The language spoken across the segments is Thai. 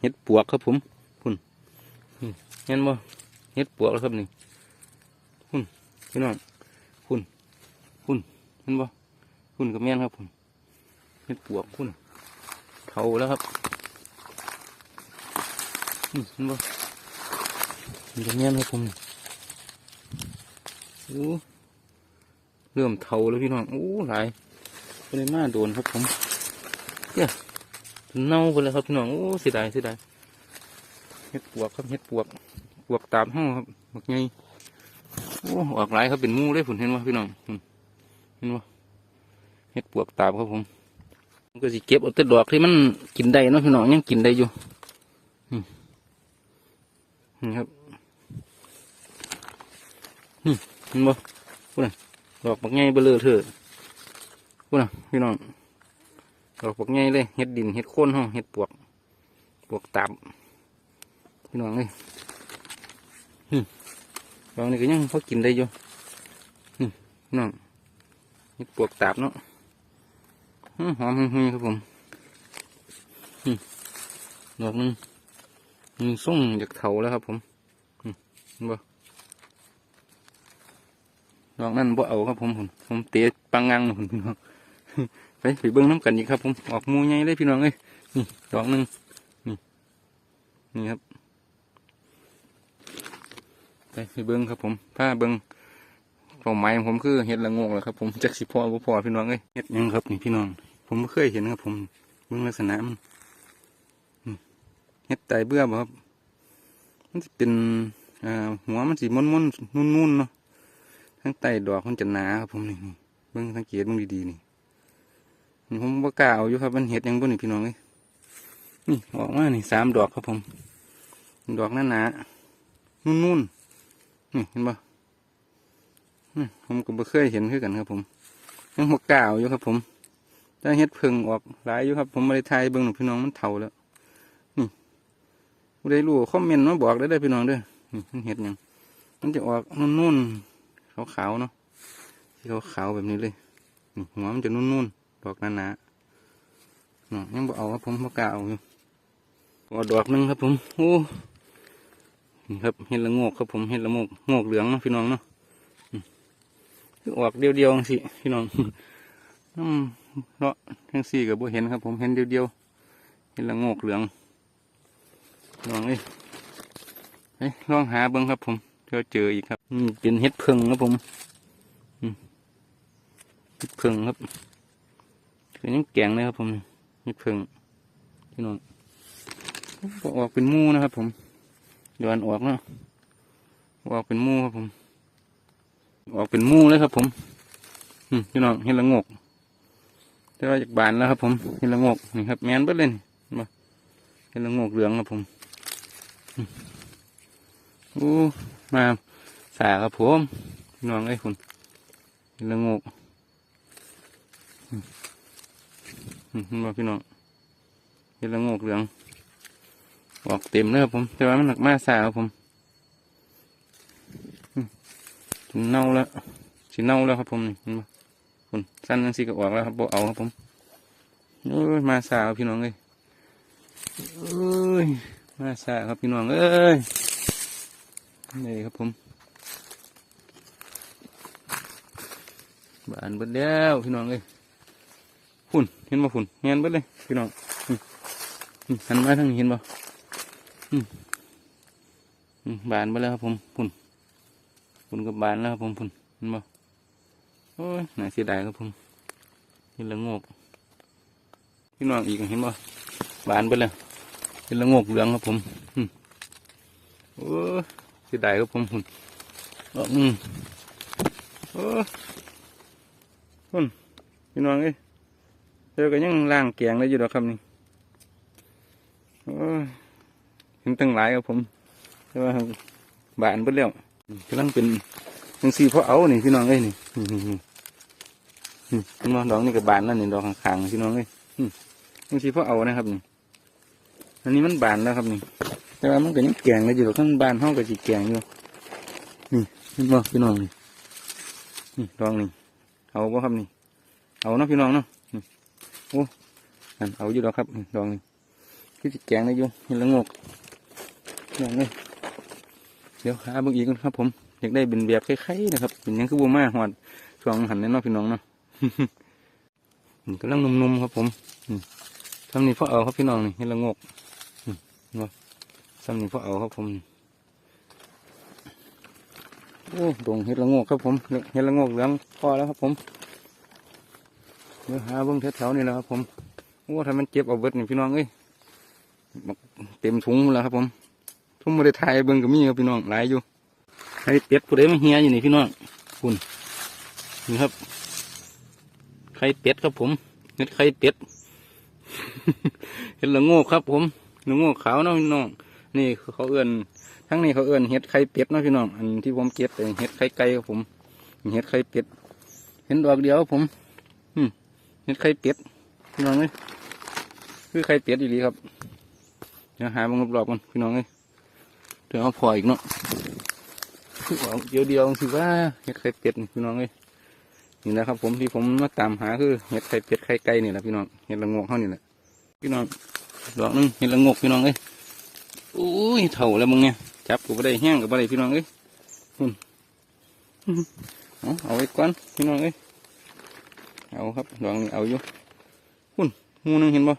เห็ดปวกครับผมพุ่นเห็นบ่เห็ดปวกแล้วครับนี่พุ่นพี่น้องพุ่นพุ่นเห็นบ่พุ่นกับแม่นครับผมเห็ดปวกพุ่นเผาแล้วครับเห็นบ่มันจะแม่นครับผมโอ้เริ่มเทาแล้วพี่น้องโอ้หลายก็เลยมาโดนครับผมเนี่ย เน่าไปเลยครับพี่น้องโอ้เสียดายเสียดายเห็ดปวกครับเห็ดปวกปวกตามห้องครับหมกไงโอ้ออกหลายครับเป็นมูเลยผมเห็นว่าพี่น้องเห็นว่าเห็ดปวกตามครับผมก็สิเก็บเอาแต่ดอกที่มันกินได้นะพี่น้องยังกินได้อยู่นี่ครับอืมเห็นบ่พูดนะดอกบักไงเบลอเถอะพูดนะพี่น้อง ดอกบักไงเลยเห็ดดินเห็ดโค่นห้องเห็ดปวก ปวกตามพี่น้องเลยตอนนี้ก็ยังพอกินได้อยู่นี่พี่น้องนี่ปวกตาบเนาะอื้อหอมหุยครับผมอืมดอกนึงมีส่งจากเถาแล้วครับผมบ่ดอกนั้นบ่เอาครับผมผมผมเตะปังงังผมพี่น้อง ไปไปเบิ้งน้ำกันอีกครับ ผมออกมูใหญ่เลยพี่น้องเอ้ยนี่ดอกหนึ่งนี่นี่ครับไปไปเบิ้งครับผมผ้าเบิ้งเป้าหมายของผมคือเห็ดละโงแหละครับ ผมจักสิพอบ่พอพี่น้องเอ้ยเห็ดยังครับนี่พี่น้อง ผมไม่เคยเห็นครับ ผมเบิ้งลักษณะมันอืมเห็ดไตเบื่อบครับ มันจะเป็นหัวมันสีม้วนๆนุ่นๆเนาะทั้งไตดอกมันจะหนาครับผมนี่นี่เบิ้งสังเกตเบิ้งดีๆนี่ นี่ผมบ่กล้าเอาอยู่ครับ มันเห็ดยังบ่นี่พี่น้องเอ้ยนี่ออกมานี่สามดอกครับผม ดอกหนาๆนุ่นๆนี่เห็นปะอืมผมก็บ่เคยเห็นคือกันครับ ผม ยังหัวกล่าวอยู่ครับ ผมถ้าเฮ็ดพิ่งออกหลายอยู่ครับ ผมม่ได้ทายเบิ่งหนูพี่น้องมันเท่าแล้ว นี่ผู้ใดรู้คอมเมนต์มาบอกได้เลยพี่น้องเด้อนี่มันเฮ็ดยังมันจะออกนุ่นๆขาวๆเนาะที่ขาวๆแบบนี้เลยหัวมันจะนุ่นๆ อกนาๆเนาะยังบ่เอาครับผมบ่กล้าเอาอยู่เอดอกหนึงครับผมโอ้นี่ครับเห็ดละโงกครับผมเห็ดละโงกโงกเหลืองเนาะพี่น้องเนาะออกเดียวๆสิพี่น้องอืมเลาะทั้งสี่กับบ่เห็นครับ ผมเห็นเดียวๆเห็ดละโงกเหลืองลองเลยเฮ้ยลองหาเบิ้งครับ ผมเจอเจออีกครับอืมเป็นเห็ดเพิงครับผมอืมเห็ดเพิงครับ คือยังแกงเลยครับ ผมเห็ดเพิ่งพี่น้องออกเป็นมูนะครับ ผมดอนออกเนาะออกเป็นมูครับผม ออกเป็นมูเลยครับ ผมพี่น้องเห็นละงกแต่ว่าจากบานแล้วครับ ผมเห็นละงกนี่ครับ แมนเบิดเลยนี่เห็นบ่เห็นละงกเหลืองครับผมอืมโอ้มาสาครับผมพี่น้องไอ้คุณเห็นละงกอื มอืมเห็นบ่พี่น้องเห็นละโงกเหลือง ออกเต็มเลยครับผม แต่ว่ามันหนักมากสาครับผมถึงเน่าแล้วสิเน่าแล้วครับผมนี่เห็นบ่คุณสั้นนั่นสิก็ออกแล้วครับโบเอาครับผมโอ้ยมาสาครับพี่น้องเอ้ยเอ้ยมาสาวครับพี่น้องเอ้ยนี่ครับผมบานเบิดแล้วพี่น้องเอ้ย ฝุ่นเห็นบ่ฝุ่นเงี้ยเบิดเลยพี่น้องหันมาทางนี้เห็นบ่บานไปแล้วครับผมพุ่นพุ่นกับบานแล้วครับผมพุ่นเห็นบ่โอ้ยน่าเสียดายครับผมเห็นละงกพี่น้องอีกเห็นบ่บานไปแล้วเห็นละงกเหลืองครับผมโอ้เสียดายครับผมพุ่นอ๋ออืมโอ้ยพุ่นพี่น้องเอ้ เธอก็ยังล่างแกงได้อยู่ดอกครับนี่เห็นตั้งหลายครับผมแต่ว่าบานเบิดแล้วกำลังเป็นยังสีเพราะเอานี่พี่น้องเอ้ยนี่นี่นี่นี่นี่พี่น้องดอกนี่กับบานแล้วนี่ดอกขางๆพี่น้องเอ้ยยังสีเพราะเอานะครับนี่อันนี้มันบานแล้วครับนี่ แต่ว่ามันก็ยังแกงเลยอยู่ดอกข้างบานห้องก็สีแกงอยู่นี่เห็นบ่พี่น้องนี่นี่ดอกนี่เอาบ่ครับนี่เอาเนาะพี่น้องเนาะ โอ้อันเอาอยู่ดอกครับนี่ดอกนี่คือสิแกงได้อยู่เห็นละโงกอย่างนี้เดี๋ยวหาเบิ่งอีกก่อนครับ ผมอยากได้เป็นแบบคล้ายๆนะครับเป็นยังคือบัวมาหอดช่วงหันแน่นอนพี่น้องเนาะนี่กำลังนุ่มๆครับ ผมทำนี่พ่อเอาครับพี่น้องนี่เห็นละโงกเห็นบ่ทำนี่พ่อเอาครับผมโอ้ดงเห็ดละโงกครับผมเห็ดละโงกเหลืองพอแล้วครับผม เดี๋ยวหาเบิ่งแถวๆนี่แหละครับ ผมโอ้ถ้ามันเจ็บเอาเบิดนี่พี่น้องเอ้ยเต็มถุงแล้วครับ ผมทุ่มมาได้ทายเบิ่งก็มีครับพี่น้องหลายอยู่ไข่เป็ดผู้ใดมาเฮียอยู่นี่พี่น้องคุณนี่ครับไข่เป็ดครับผมเห็ดไข่เป็ดเห็ดละโงกครับ ผมละโงกขาวนะพี่น้องนี่เขาเอื้อนทั้งนี้เขาเอื้อนเห็ดไข่เป็ดนะพี่น้องอันที่ผมเก็บแต่เห็ดไข่ไก่ครับผมเห็ดไข่เป็ดเห็นดอกเดียวครับผม เห็ดไข่เป็ดพี่น้องเลยคือไข่เป็ดอีหลีครับ เดี๋ยวหาบางรอบๆกันพี่น้องเลยเดี๋ยวเอาพออีกเนาะคือเดียวเดียวๆสิว่าเห็ดไข่เป็ดพี่น้องเลยนี่นะครับ ผมที่ผมมาตามหาคือเห็ดไข่เป็ดไข่ไก่นี่แหละพี่น้องเห็ดละโงกเขานี่แหละพี่น้องดอกนึงเห็ดละโงกพี่น้องเอ้ยอุ้ยเถ่าแล้วมึงเนี่ยจับกูไม่ได้แห้งกับอะไรพี่น้องเอ้ยคุณเอาเอาไว้ก่อนพี่น้องเอ้ย เอาครับดอกนี้เอาอยู่คุณงูนึงเห็นบ่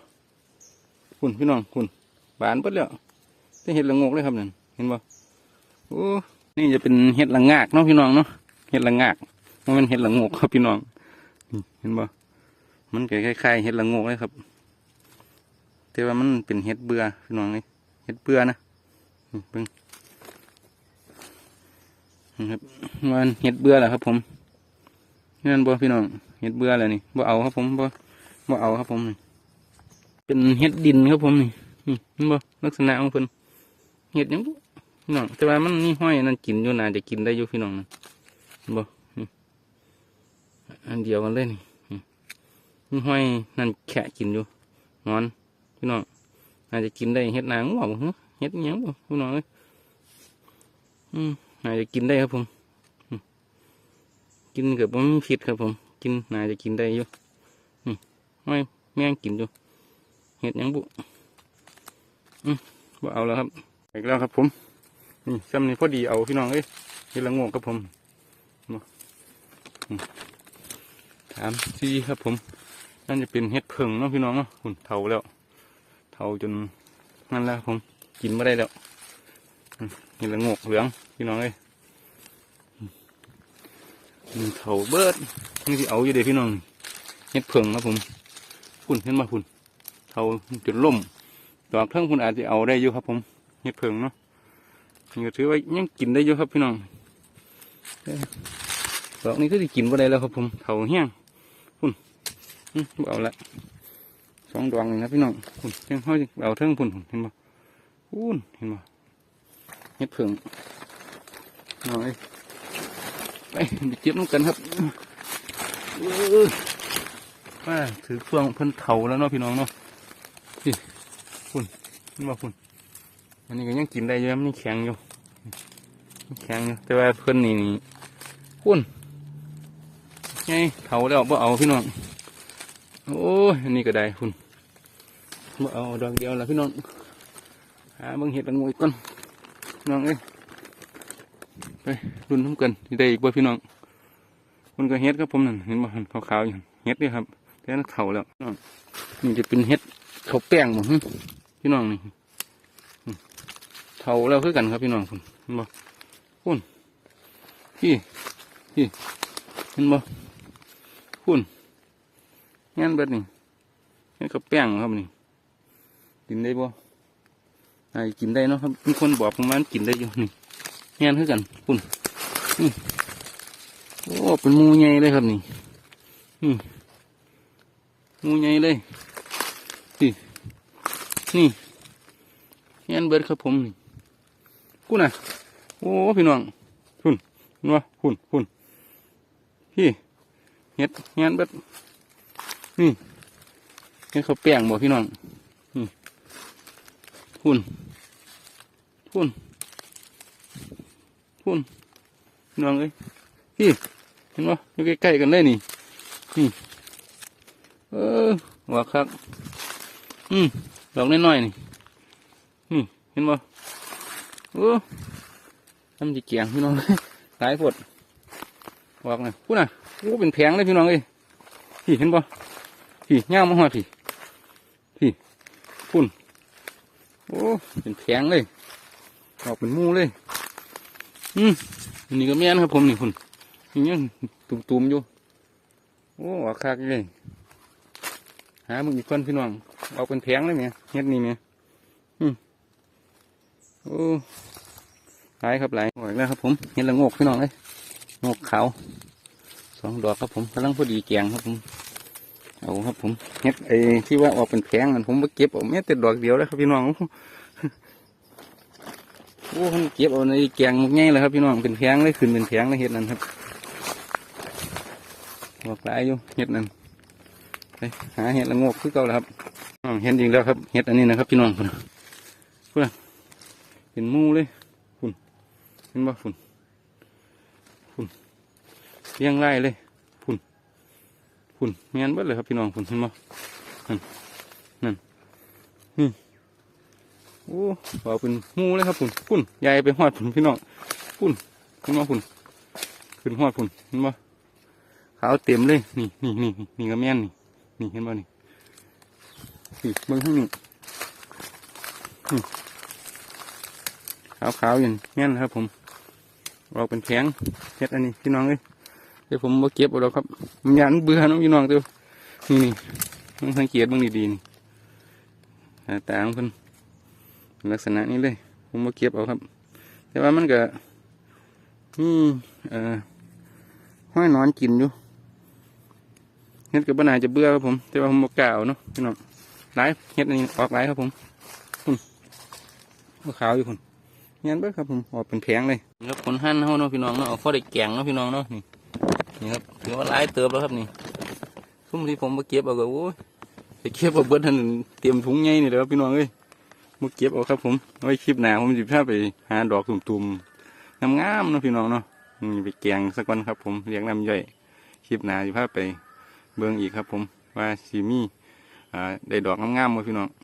คุณพี่น้องคุณบานเปิดแล้วได้เห็ดละงกเลยครับนั่นเห็นบ่โอ้นี่จะเป็นเห็ดละงากเนาะพี่น้องเนาะเห็ดละงากมันเป็นเห็ดละงกครับพี่น้องนี่เห็นบ่มันคล้ายๆเห็ดละงกเลยครับ แต่ว่ามันเป็นเห็ดเบื่อพี่น้องเลยเห็ดเบื่อนะนี่เบิ่งครับมันเห็ดเบื่อแหละครับ ผมนั่นบ่พี่น้อง เห็ดเบื่อแหละนี่บ่เอาครับผมบ่บ่เอาครับผมนี่เป็นเห็ดดินครับผมนี่นี่เห็นบ่ลักษณะของเพิ่นเห็ดยังพี่น้องแต่ว่ามันนี่ห้อยนั่นกินอยู่น่าจะกินได้อยู่พี่น้องนะเห็นบ่อันเดียวกันเลยนี่นี่ห้อยนั่นแขะกินอยู่นอนพี่น้องอาจจะกินได้เห็ดนางบ่เห็ดหยังบ่พี่น้องเอ้ยอืมอาจจะกินได้ครับผมกินเกือบไม่มีพิษครับผม กินน่าจะกินได้อยู่นี่ห้อยแม่งกินอยู่เห็ดยังบุอืมบ่เอาแล้วครับ อีกแล้วครับผม นี่ซ้ำนี่พอดีเอาพี่น้องเอ้ยเห็ดละโงกครับผมสามสี่ครับผมนั่นจะเป็นเห็ดเพิงเนาะพี่น้องเนาะหุ่นเทาแล้วเทาจนนั่นแล้วผมกินไม่ได้แล้วอืมเห็ดละโงกเหลืองพี่น้องเอ้ย เทาเบิดนี่ที่เอาอยู่เด้พี่น้องเห็ดเพิงครับผมพุ่นเห็นมาพุ่นเทาจนล่มดอกเทิงพุ่นอาจจะเอาได้อยู่ครับ ผมเห็ดเพิงเนาะนี่ก็ถือว่ายังกินได้อยู่ครับพี่น้องดอกนี้ก็จะกินบ่ได้แล้วครับผมเถาแห้งพุ่นเอาละสองดวงนี่นะพี่น้องพุ่นเพียงเขาเอาเทิงพุ่นเห็นบ่พุ่นเห็นบ่เฮ็ดเผิงเอา ไอ้ไปไปเจ็บน้ำกันครับเออว่าถือเครื่องเพิ่นเถาแล้วเนาะพี่น้องเนาะนี่พุ่นเห็นบ่พุ่นอันนี้ก็ยังกินได้อยู่มันยังแข็งอยู่ยังแข็งอยู่แต่ว่าเพิ่นนี่นี่คุณไงเผาแล้วบ่เอาพี่น้องโอ้ยอันนี้ก็ได้คุณบ่เอาดอกเดียวละพี่น้องหาเบิ่งเห็ดละงวยก่อนพี่น้องเอ้ย ไปรุ่นน้ำกันสิได้อีกบ่พี่น้องคุณก็เห็ดครับผมนั่นเห็นบ่หันขาวๆอยู่เห็ดนี่ครับแต่นั้นเผาแล้วนี่จะเป็นเห็ดเขาแป้งบ่หึพี่น้องนี่อืมเผาแล้วคือกันครับพี่น้องคุณเห็นบ่คุณพี่ที่เห็นบ่คุณงานเบิดนี่นี่ก็แป้งครับนี่กินได้บ่ไอ้กินได้เนาะครับมีคนบอกผมว่ามันกินได้อยู่นี่ งานคือกันคุณนี่โอ้เป็นมูใหญ่เลยครับนี่มูใหญ่เลยนี่นี่งนเบิดครับผมนี่กูน่ะโอ้พี่น้องคุณเห็นบ่คุณคุณพี่เฮ็ดงานเบิดนี่เฮ็ดเขาแป้งบ่พี่น้องนี่พุ่นพุ่น พุ่นน้องเอ้ยพี่เห็นบ่อยู่ใกล้ๆกันเลยนี่นี่เออว่าครับอืมดอกน้อยๆนี่นี่เห็นบ่โอ้ทำดีเกียงพี่น้องหลายปวดบอกเลยพูดน่ะโอ้เป็นแผงเลยพี่น้องเอ้ยพี่เห็นบ่พี่ย่ามาหอดพี่พี่พุ่นโอ้เป็นแผงเลยออกเป็นมูเลย อืมนี่ก็แม่นครับผมนี่พุ่นนี่ยังตุ่มๆอยู่โอ้คักเลยหามึงอีกคนพี่น้องเอาเป็นแผงเลยเนี่ยเฮ็ดนี่เนี่ยอืมโอ้หลายครับหลายโอ้ยแล้วครับผมเฮ็ดละงกพี่น้องเลยงกขาวสองดอกครับผมกำลังพอดีแกงครับผมเอาครับผมเฮ็ดไอ้ที่ว่าออกเป็นแผงนั่นผมไปเก็บเอาแม้แต่ดอกเดียวแล้วครับพี่น้อง โอ้ผมเก็บเอาในแกงง่ายเลยครับพี่น้องเป็นแผงเลยขึ้นเป็นแผงเลยเฮ็ดนั่นครับบอกหลายอยู่เห็ดนั่นไปหาเห็ดละงกคือเก่าแล้วครับเห็นอีกแล้วครับเห็ดอันนี้นะครับ พี่น้องคุณเพื่อนเห็นมูเลยคุณเห็นบ่คุณคุณเลี้ยงไร่เลยคุณคุณเมียนเบิดเลยครับพี่น้องคุณเห็นบ่นั่นนั่นนี่ โอ้ว่าเป็นหมูเลยครับคุณคุณยายไปหอดคุณพี่น้องคุณเห็นบ่คุณขึ้นหอดคุณเห็นบ่ขาวเต็มเลย นี่นี่นี่นี่นี่ก็แม่นนี่นี่เห็นบ่นี่นี่เบิ่งข้างนี้ขาวขาวอย่างแม่นครับผมออกเป็นแผงเฮ็ดอันนี้พี่น้องเลยเดี๋ยวผมมาเก็บเอาแล้วครับมันยานเบื่อน้องพี่น้องเตัวนี่นี่ต้องสังเกตบิ่งดีๆนี่ตาของเพิ่น ลักษณะนี้เลย ผมมาเก็บเอาครับ แต่ว่ามันก็นี่เอ่อห้อยนอนกินอยู่เฮ็ดกับบ้านายจะเบื่อครับผม แต่ว่าผมบอกกล่าวเนาะพี่น้องหลายเฮ็ดอันนี้ออกหลายครับผมคุณขาวอยู่คุณเงี้ยเบิ้ครับผมออกเป็นแผงเลยนี่ครับผลหั่นเขาเนาะพี่น้องเนาะเอาข้อได้แกงเนาะพี่น้องเนาะนี่นี่ครับถือว่าหลายเติบแล้วครับนี่ทุ่มที่ผมมาเก็บเอาก็โอ้ยไปเก็บเอาเบิดทันเตรียมถุงใหญ่นี่เด้อพี่น้องเอ้ย มาเก็บเอาครับ ผมไว้คลิปหน้าผมจะพาไปหาดอกตุ่มๆงามๆนะพี่น้องเนาะนี่ไปแกงสักวันครับ ผมเลี้ยงน้ำย่อยคลิปหน้าจะพาไปเบืองอีกครับ ผมว่าสีมีอ่าได้ดอกงามๆมาพี่น้อง